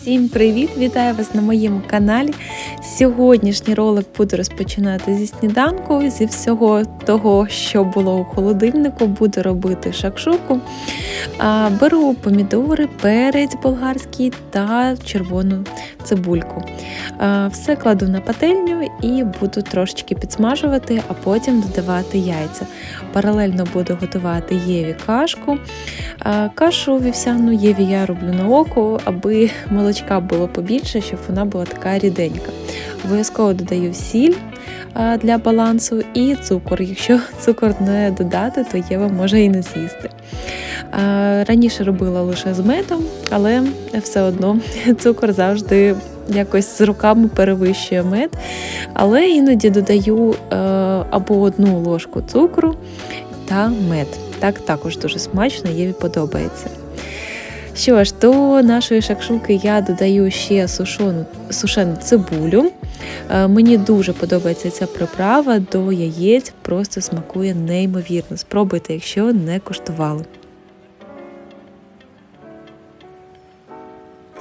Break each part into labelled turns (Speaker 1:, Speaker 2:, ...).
Speaker 1: Всім привіт! Вітаю вас на моєму каналі. Сьогоднішній ролик буду розпочинати зі сніданку, зі всього того, що було у холодильнику, буду робити шакшуку. Беру помідори, перець болгарський та червону цибульку. Все кладу на пательню і буду трошечки підсмажувати, а потім додавати яйця. Паралельно буду готувати Єві кашку. Кашу вівсяну Єві я роблю на око, аби молочка було побільше, щоб вона була така ріденька. Обов'язково додаю сіль для балансу і цукор. Якщо цукор не додати, то Єва може і не з'їсти. А, Раніше робила лише з медом, але все одно цукор завжди якось з руками перевищує мед. Але іноді додаю е, або одну ложку цукру та мед. Так також дуже смачно, Єві подобається. Що ж, до нашої шакшуки я додаю ще сушену, сушену цибулю. Е, Мені дуже подобається ця приправа до яєць, просто смакує неймовірно. Спробуйте, якщо не куштували.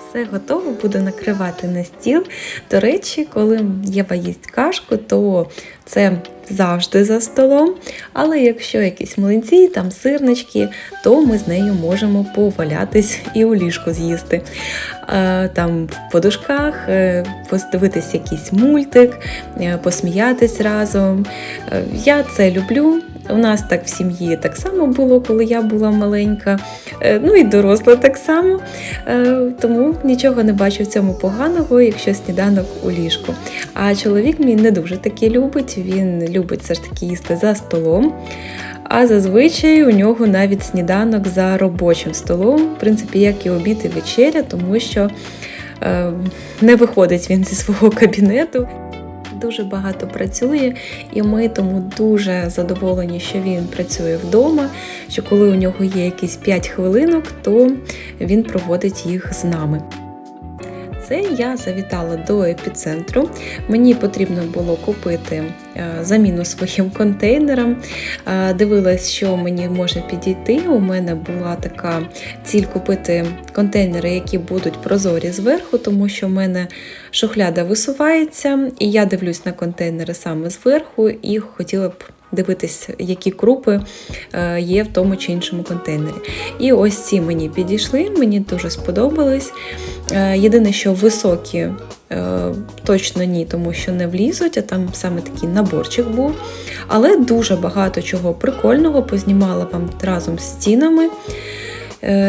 Speaker 1: Все готово, буду накривати на стіл. До речі, коли Єва їсть кашку, то це завжди за столом. Але якщо якісь млинці, там сирнички, то ми з нею можемо повалятись і у ліжку з'їсти. Е, Там в подушках, е, подивитись якийсь мультик, е, посміятись разом. Я це люблю. У нас так в сім'ї так само було, коли я була маленька, Е, ну і доросла так само. Е, Тому нічого не бачу в цьому поганого, якщо сніданок у ліжку. А чоловік мій не дуже таки любить, він любить все ж таки їсти за столом. А зазвичай у нього навіть сніданок за робочим столом, в принципі, як і обід і вечеря, тому що е, не виходить він зі свого кабінету. Дуже багато працює, і ми тому дуже задоволені, що він працює вдома. Що коли у нього є якісь 5 хвилинок, то він проводить їх з нами. Це я завітала до епіцентру. Мені потрібно було купити е, заміну своїм контейнерам. Е, Дивилась, що мені може підійти. У мене була така ціль купити контейнери, які будуть прозорі зверху, тому що в мене шухляда висувається, і я дивлюсь на контейнери саме зверху, і хотіла б. Дивитись, які крупи е, є в тому чи іншому контейнері. І ось ці мені підійшли, мені дуже сподобались. Е, Єдине, що високі е, точно ні, тому що не влізуть, а там саме такий наборчик був. Але дуже багато чого прикольного познімала вам разом з стінами.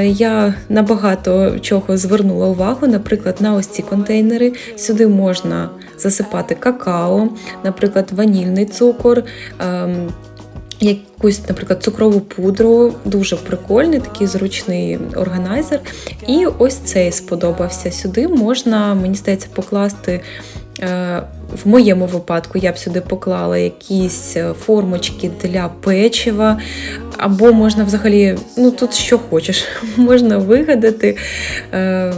Speaker 1: Я на багато чого звернула увагу, наприклад, на ось ці контейнери. Сюди можна засипати какао, наприклад, ванільний цукор. ем, Якусь, наприклад, цукрову пудру, дуже прикольний, такий зручний органайзер. І ось цей сподобався. Сюди можна, мені здається, покласти. В моєму випадку я б сюди поклала якісь е, формочки для печива, або можна взагалі, ну тут що хочеш, можна вигадати. Е,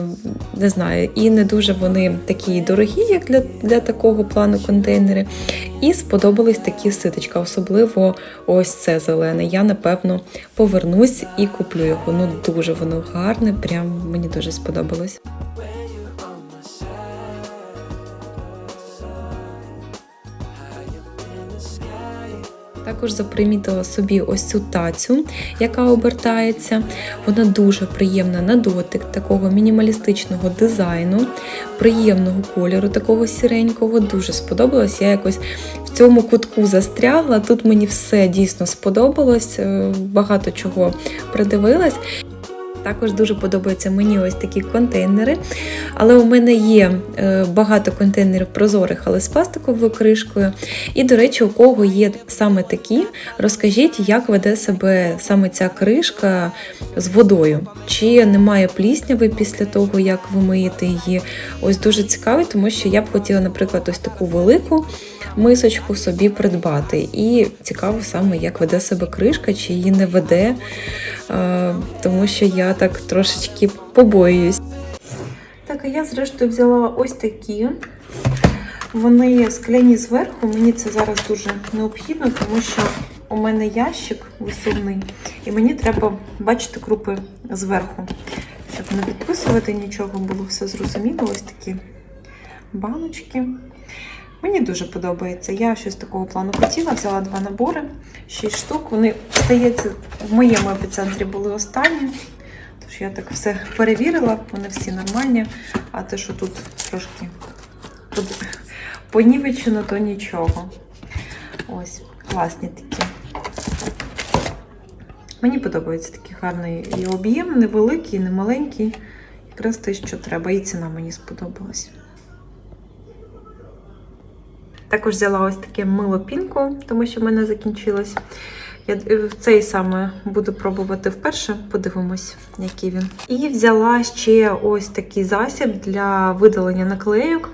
Speaker 1: не знаю, і не дуже вони такі дорогі, як для, для такого плану контейнери. І сподобались такі ситочка, особливо ось це зелене. Я, напевно, повернусь і куплю його. Ну, дуже воно гарне, прям мені дуже сподобалось. Також запримітила собі ось цю тацю, яка обертається. Вона дуже приємна на дотик, такого мінімалістичного дизайну, приємного кольору, такого сіренького. Дуже сподобалось. Я якось в цьому кутку застрягла. Тут мені все дійсно сподобалось, е, багато чого придивилась. Також дуже подобаються мені ось такі контейнери. Але у мене є е, багато контейнерів прозорих, але з пластиковою кришкою. І, до речі, у кого є саме такі, розкажіть, як веде себе саме ця кришка з водою. Чи немає плісняви після того, як ви миєте її. Ось дуже цікаво, тому що я б хотіла, наприклад, ось таку велику мисочку собі придбати. І цікаво саме, як веде себе кришка, чи її не веде, е, тому що я так трошечки побоююсь. Так, а я зрештою взяла ось такі. Вони скляні зверху, мені це зараз дуже необхідно, тому що у мене ящик висувний, і мені треба бачити крупи зверху. щоб не підписувати нічого, було все зрозуміло. Ось такі баночки. Мені дуже подобається. Я щось такого плану хотіла, взяла два набори, 6 штук. Вони, здається, в моєму епіцентрі були останні. Тож я так все перевірила, вони всі нормальні. А те, що тут трошки понівечено, то нічого. Ось, класні такі. Мені подобається такий гарний і об'єм, невеликий, не маленький. Якраз те, що треба. І ціна мені сподобалась. Також взяла ось таке мило пінку, тому що в мене закінчилось. Я е, цей саме буду пробувати вперше, подивимось, який він. І взяла ще ось такий засіб для видалення наклейок.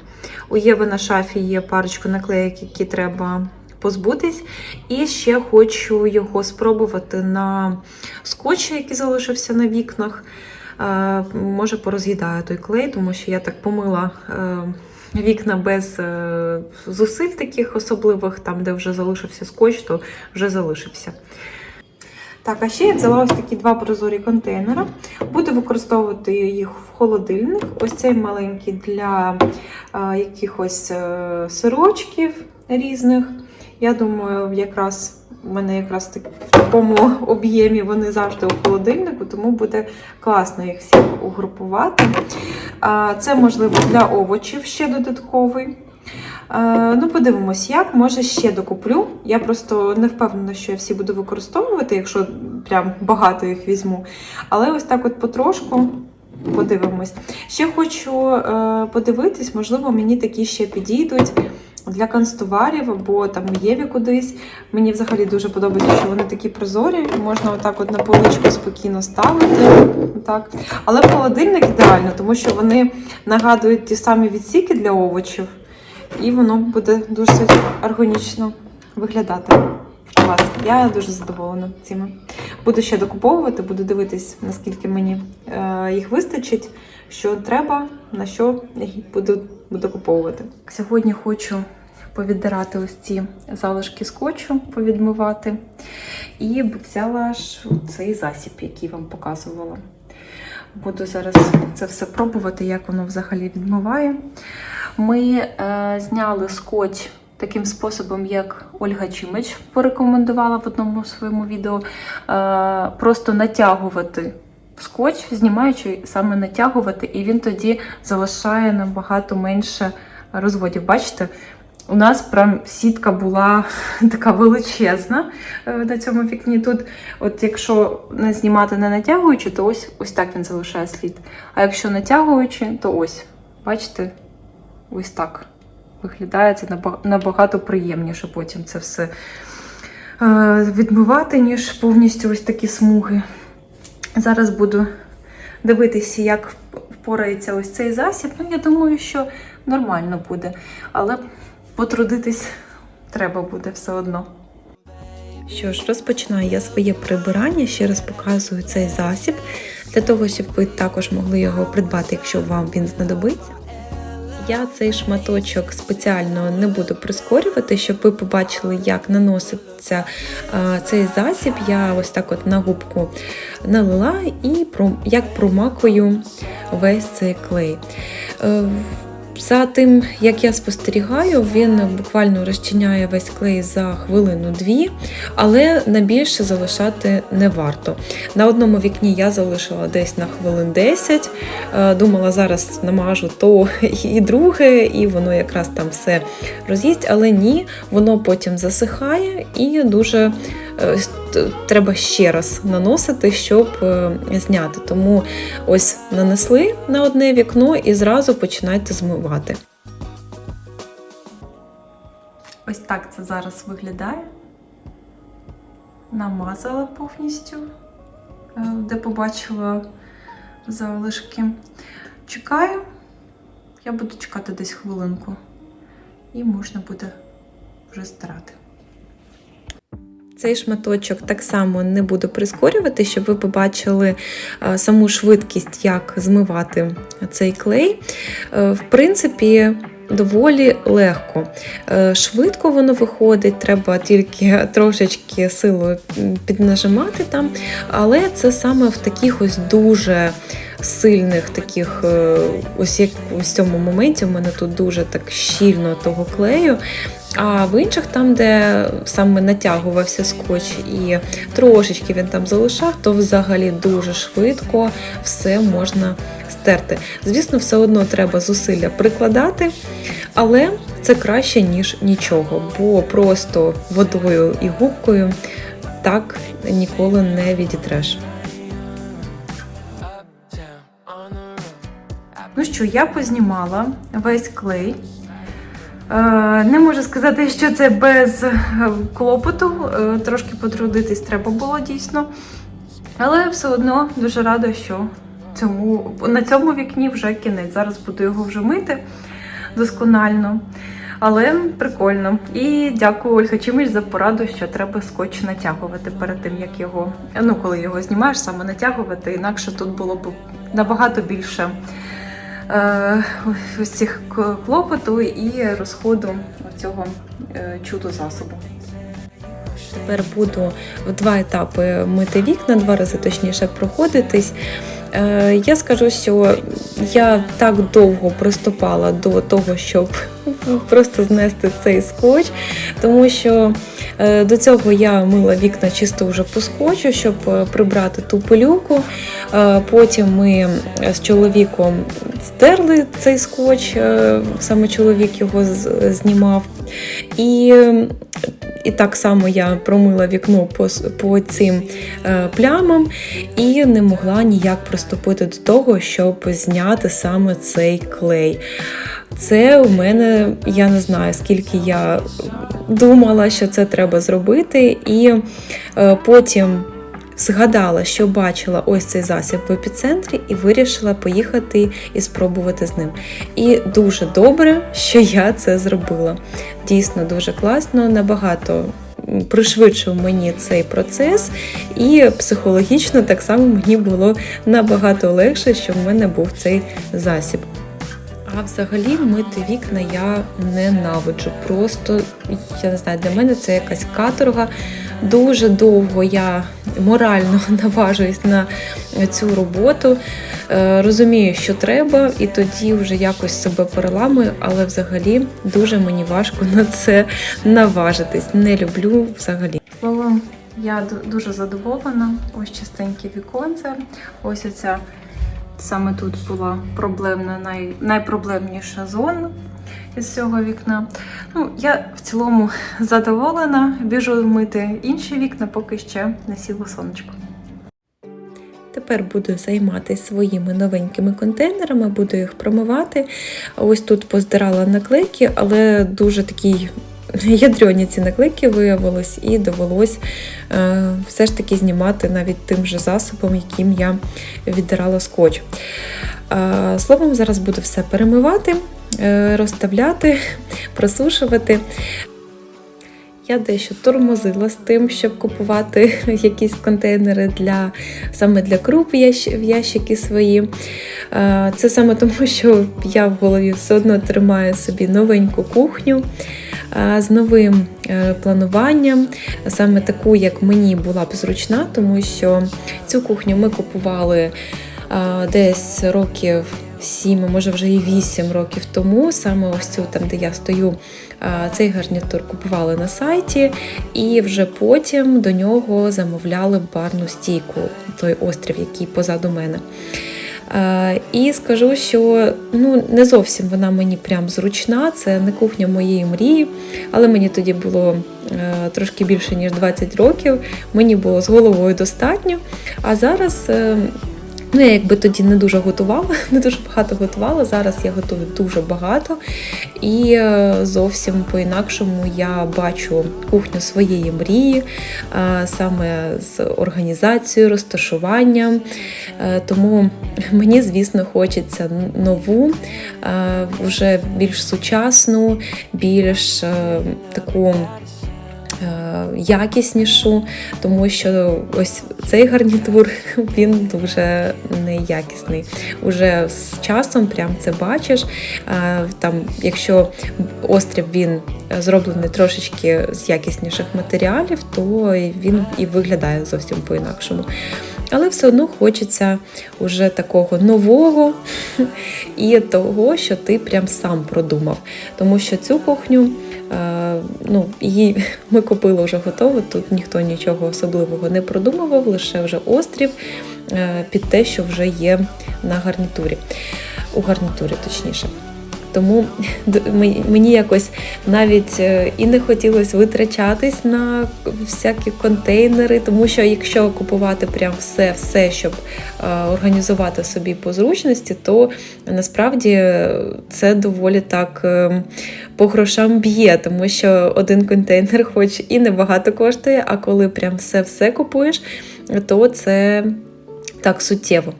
Speaker 1: У Єви на шафі є парочку наклеїк, які треба позбутись. І ще хочу його спробувати на скотчі, який залишився на вікнах. Е, Може, пороз'їдаю той клей, тому що я так помила. Вікна без е, зусиль таких особливих, там, де вже залишився скотч, то вже залишився. Так, а ще я взяла ось такі два прозорі контейнери. Буду використовувати їх в холодильник. Ось цей маленький для е, якихось е, сирочків різних. Я думаю, якраз в мене якраз так, в такому об'ємі вони завжди у холодильнику, тому буде класно їх всіх угрупувати. Це можливо для овочів ще додатковий. Ну, подивимось, як. Може, ще докуплю. Я просто не впевнена, що я всі буду використовувати, якщо прям багато їх візьму. Але ось так от потрошку подивимось. Ще хочу е, подивитись, можливо, мені такі ще підійдуть. Для канцтоварів або там Єві кудись. Мені взагалі дуже подобається, що вони такі прозорі. Можна отак от на поличку спокійно ставити. Отак. Але в холодильник ідеально, тому що вони нагадують ті самі відсіки для овочів, і воно буде дуже органічно виглядати. Клас. Я дуже задоволена цими. Буду ще докуповувати, буду дивитись, наскільки мені е, їх вистачить, що треба, на що буду, буду куповувати. Сьогодні хочу повіддирати ось ці залишки скотчу, повідмивати. І взяла ж цей засіб, який вам показувала. Буду зараз це все пробувати, як воно взагалі відмиває. Ми е, зняли скотч таким способом, як Ольга Чимич порекомендувала в одному своєму відео. Е, просто натягувати скотч, знімаючи саме натягувати, і він тоді залишає набагато менше розводів. Бачите? У нас прям сітка була така величезна е, на цьому вікні. Тут, от якщо не знімати не натягуючи, то ось ось так він залишає слід. А якщо натягуючи, то ось, бачите, ось так виглядає це набагато приємніше потім це все е, відмивати, ніж повністю ось такі смуги. Зараз буду дивитися, як впорається ось цей засіб. Ну, я думаю, що нормально буде. Але потрудитись треба буде все одно. Що ж, розпочинаю я своє прибирання. Ще раз показую цей засіб, для того, щоб ви також могли його придбати, якщо вам він знадобиться. Я цей шматочок спеціально не буду прискорювати, щоб ви побачили, як наноситься цей засіб. Я ось так от на губку налила і як промакую весь цей клей. За тим, як я спостерігаю, він буквально розчиняє весь клей за хвилину-дві, але на більше залишати не варто. На одному вікні я залишила десь на хвилин 10. Е, Думала, зараз намажу то і друге, і воно якраз там все роз'їсть, але ні, воно потім засихає і дуже треба ще раз наносити, щоб е, зняти. Тому ось нанесли на одне вікно і зразу починайте змивати. Ось так це зараз виглядає. Намазала повністю, е, де побачила залишки. Чекаю. Я буду чекати десь хвилинку. І можна буде вже стирати. Цей шматочок так само не буду прискорювати, щоб ви побачили е, саму швидкість, як змивати цей клей. Е, В принципі, доволі легко. Е, Швидко воно виходить, треба тільки трошечки силою піднажимати там. Але це саме в таких ось дуже сильних таких, е, ось як в цьому моменті в мене тут дуже так щільно того клею. А в інших, там, де саме натягувався скотч і трошечки він там залишав, то взагалі дуже швидко все можна стерти. Звісно, все одно треба зусилля прикладати, але це краще, ніж нічого, бо просто водою і губкою так ніколи не відітреш. Ну що, я познімала весь клей. Е, Не можу сказати, що це без е, клопоту. Е, Трошки потрудитись треба було дійсно. Але все одно дуже рада, що цьому, на цьому вікні вже кінець. Зараз буду його вже мити досконально. Але прикольно. І дякую Ольга Чимич за пораду, що треба скотч натягувати перед тим, як його, ну коли його знімаєш, саме натягувати, інакше тут було б набагато більше ось цих клопоту і розходу цього е, чуду засобу. Тепер буду в два етапи мити вікна, два рази точніше проходитись. Е, Я скажу, що я так довго приступала до того, щоб просто знести цей скотч, тому що е, до цього я мила вікна чисто вже по скотчу, щоб е, прибрати ту пилюку. Е, Потім ми з чоловіком стерли цей скотч, саме чоловік його знімав. І, і так само я промила вікно по, по цим е, плямам і не могла ніяк приступити до того, щоб зняти саме цей клей. Це у мене, я не знаю, скільки я думала, що це треба зробити, і е, потім згадала, що бачила ось цей засіб в епіцентрі, і вирішила поїхати і спробувати з ним. І дуже добре, що я це зробила. Дійсно дуже класно, набагато пришвидшив мені цей процес, і психологічно так само мені було набагато легше, що в мене був цей засіб. А взагалі мити вікна я ненавиджу. Просто я не знаю, для мене це якась каторга. Дуже довго я морально наважуюсь на цю роботу. Е, Розумію, що треба, і тоді вже якось себе переламую, але взагалі дуже мені важко на це наважитись. Не люблю взагалі. Словом, я дуже задоволена. Ось частеньке віконце. Ось оця саме тут була проблемна, най, найпроблемніша зона із цього вікна. Ну, я в цілому задоволена. Біжу мити інші вікна, поки ще не сіло сонечко. Тепер буду займатися своїми новенькими контейнерами, буду їх промивати. Ось тут поздирала наклейки, але дуже такі ядрені ці наклейки виявилось, і довелось е, все ж таки знімати навіть тим же засобом, яким я віддирала скотч. Е, Словом, зараз буду все перемивати, е, розставляти, просушувати. Я дещо тормозила з тим, щоб купувати якісь контейнери для саме для круп в ящики свої. Це саме тому, що я в голові все одно тримаю собі новеньку кухню з новим е, плануванням, саме таку, як мені була б зручна, тому що цю кухню ми купували е, десь років. Сім, може вже і вісім років тому, саме ось цю там, де я стою, цей гарнітур купували на сайті, і вже потім до нього замовляли барну стійку, той острів, який позаду мене. А, І скажу, що ну, не зовсім вона мені прям зручна, це не кухня моєї мрії, але мені тоді було е, трошки більше, ніж 20 років, мені було з головою достатньо. А зараз. Ну, я якби тоді не дуже готувала, не дуже багато готувала. Зараз я готую дуже багато. І е, зовсім по-інакшому я бачу кухню своєї мрії, е, саме з організацією, розташуванням. Е, Тому мені, звісно, хочеться нову, вже більш сучасну, більш таку. Е, Якіснішу, тому що ось цей гарнітур він дуже неякісний. Уже з часом прям це бачиш. Е, Там, якщо острів він зроблений трошечки з якісніших матеріалів, то він і виглядає зовсім по-інакшому. але все одно хочеться уже такого нового і того, що ти прям сам продумав. Тому що цю кухню. Е, Ну, її ми купили вже готову, тут ніхто нічого особливого не продумував, лише вже острів е, під те, що вже є на гарнітурі, у гарнітурі точніше. Тому мені- якось навіть е, і не хотілося витрачатись на всякі контейнери, тому що якщо купувати прям все, все, щоб е, організувати собі по зручності, то насправді е, це доволі так по грошам б'є, тому що один контейнер, хоч і небагато коштує, а коли прям все-все купуєш, то це. Так, суттєво.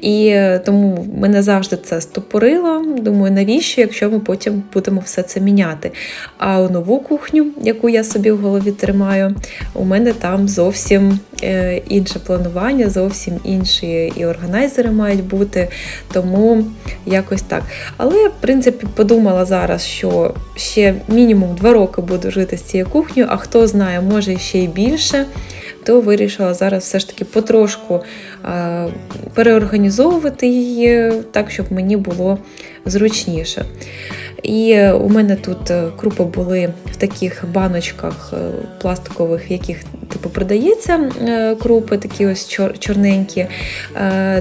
Speaker 1: І е, тому мене завжди це стопорило. Думаю, навіщо, якщо ми потім будемо все це міняти. А у нову кухню, яку я собі в голові тримаю, у мене там зовсім е, інше планування, зовсім інші і органайзери мають бути. Тому якось так. Але, в принципі, подумала зараз, що ще мінімум два роки буду жити з цією кухнею, а хто знає, може ще й більше. То вирішила зараз все ж таки потрошку переорганізовувати її так, щоб мені було зручніше. І у мене тут е, крупи були в таких баночках е, пластикових, в яких типу продається е, крупи, такі ось чорненькі,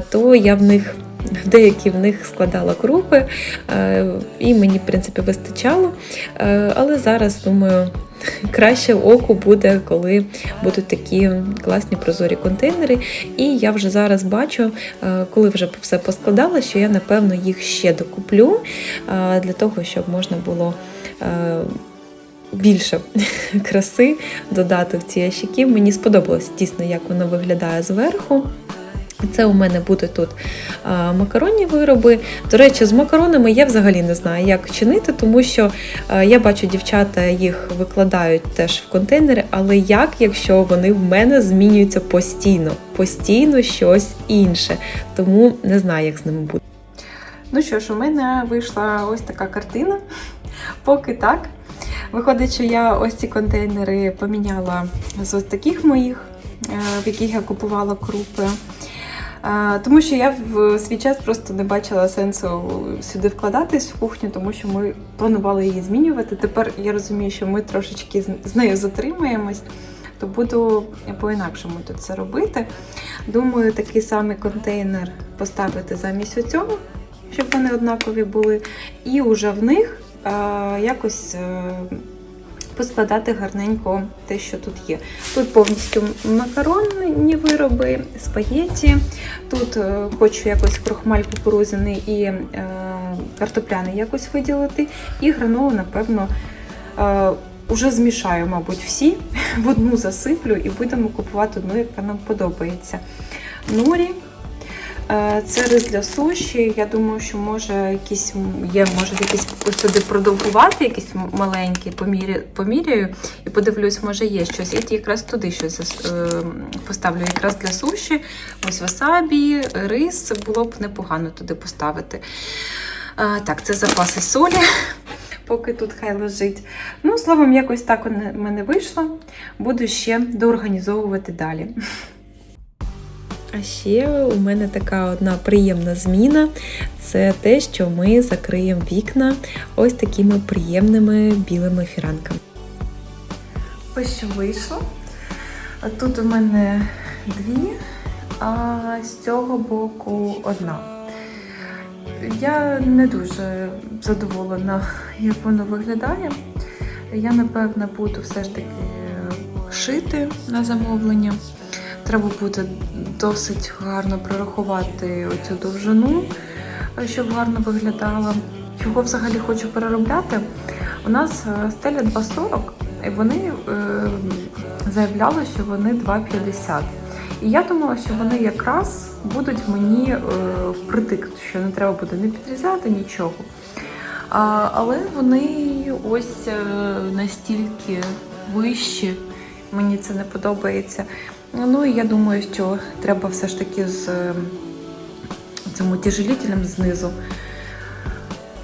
Speaker 1: то я в них. Деякі в них складала крупи, е, і мені, в принципі, вистачало. Е, Але зараз, думаю, краще оку буде, коли будуть такі класні прозорі контейнери. І я вже зараз бачу, е, коли вже все поскладала, що я напевно їх ще докуплю для того, щоб можна було. Більше краси додати в ці ящики. Мені сподобалось дійсно, як воно виглядає зверху. Це у мене буде тут макаронні вироби. До речі, з макаронами я взагалі не знаю, як чинити, тому що я бачу, дівчата їх викладають теж в контейнери, але як, якщо вони в мене змінюються постійно, постійно щось інше. Тому не знаю, як з ними буде. Ну що ж, у мене вийшла ось така картина. Поки так. Виходить, що я ось ці контейнери поміняла з ось таких моїх, е, в яких я купувала крупи. Е, Тому що я в свій час просто не бачила сенсу сюди вкладатись в кухню, тому що ми планували її змінювати. Тепер я розумію, що ми трошечки з- нею затримаємось, то буду по-інакшому тут це робити. Думаю, такий самий контейнер поставити замість оцього, щоб вони однакові були, і уже в них е, якось. Поскладати гарненько те, що тут є. Тут повністю макаронні вироби, спагетті. Тут е, хочу якось крохмаль кукурузяний і е, картопляний якось виділити. І гранолу, напевно, е, уже змішаю, мабуть, всі в одну засиплю і будемо купувати одну, яка нам подобається. Норі. Е, Це рис для суші. Я думаю, що може якісь є, може якісь сюди продовгувати, якісь маленькі, поміря- поміряю і подивлюсь, може є щось. І якраз туди щось е, поставлю якраз для суші. Ось васабі, рис було б непогано туди поставити. Е, Так, це запаси солі. Поки тут хай лежить. Ну, словом, якось так у мене вийшло. Буду ще доорганізовувати далі. А ще у мене така одна приємна зміна це те, що ми закриємо вікна ось такими приємними білими фіранками. Ось що вийшло. Тут у мене дві, а з цього боку одна. Я не дуже задоволена, як воно виглядає. Я, напевно, буду все ж таки шити на замовлення. Треба буде досить гарно прорахувати оцю довжину, щоб гарно виглядала. Чого взагалі хочу переробляти? У нас е, стеля 2,40, і вони е, заявляли, що вони 2,50. І я думала, що вони якраз будуть мені е, впритик, що не треба буде не підрізати нічого. Але вони ось е, настільки вищі, мені це не подобається. Ну і я думаю, що треба все ж таки з е, цим утяжелителем знизу.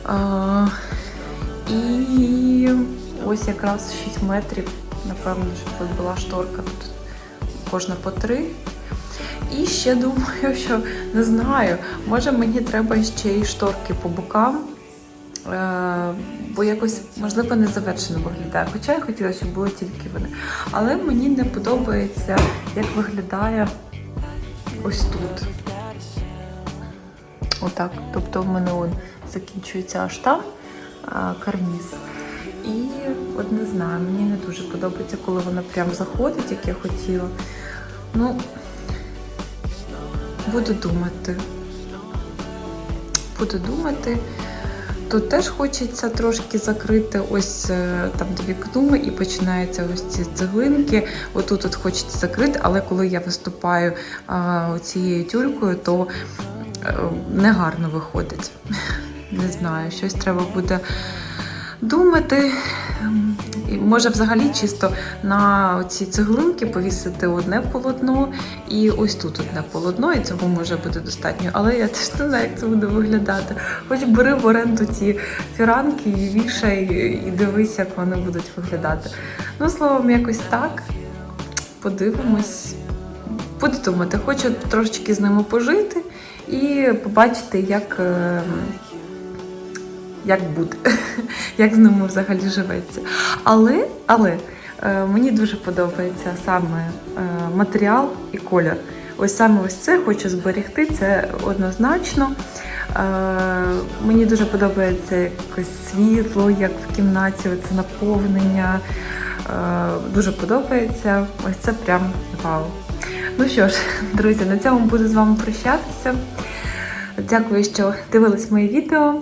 Speaker 1: А, і ось якраз 6 метрів, напевно, щоб тут була шторка, тут кожна по 3. І ще думаю, що не знаю, може мені треба ще й шторки по бокам. Е, бо якось, можливо, не завершено виглядає. Хоча я хотіла, щоб були тільки вони. Але мені не подобається, як виглядає ось тут. Отак. Тобто в мене он закінчується аж там карніз. І от не знаю, мені не дуже подобається, коли вона прям заходить, як я хотіла. Ну, буду думати. Буду думати. Тут теж хочеться трошки закрити ось е, там де вікно і починаються ось ці цеглинки. Отут от хочеться закрити, але коли я виступаю а, цією тюлькою, то е, негарно виходить. Не знаю, щось треба буде думати. Ем, може взагалі чисто на ці цеглинки повісити одне полотно і ось тут одне полотно, і цього може бути достатньо. Але я теж не знаю, як це буде виглядати. Хоч бери в оренду ці фіранки і вішай, і дивись, як вони будуть виглядати. Ну, словом, якось так. Подивимось. Буду думати, хочу трошечки з ними пожити і побачити, як. Як буде, як з ними взагалі живеться. Але, але е, мені дуже подобається саме е, матеріал і колір. Ось саме ось це хочу зберегти, це однозначно. Е, мені дуже подобається якось світло, як в кімнаті, це наповнення. Дуже подобається. Ось це прям вау. Ну що ж, друзі, на цьому буду з вами прощатися. Дякую, що дивились моє відео.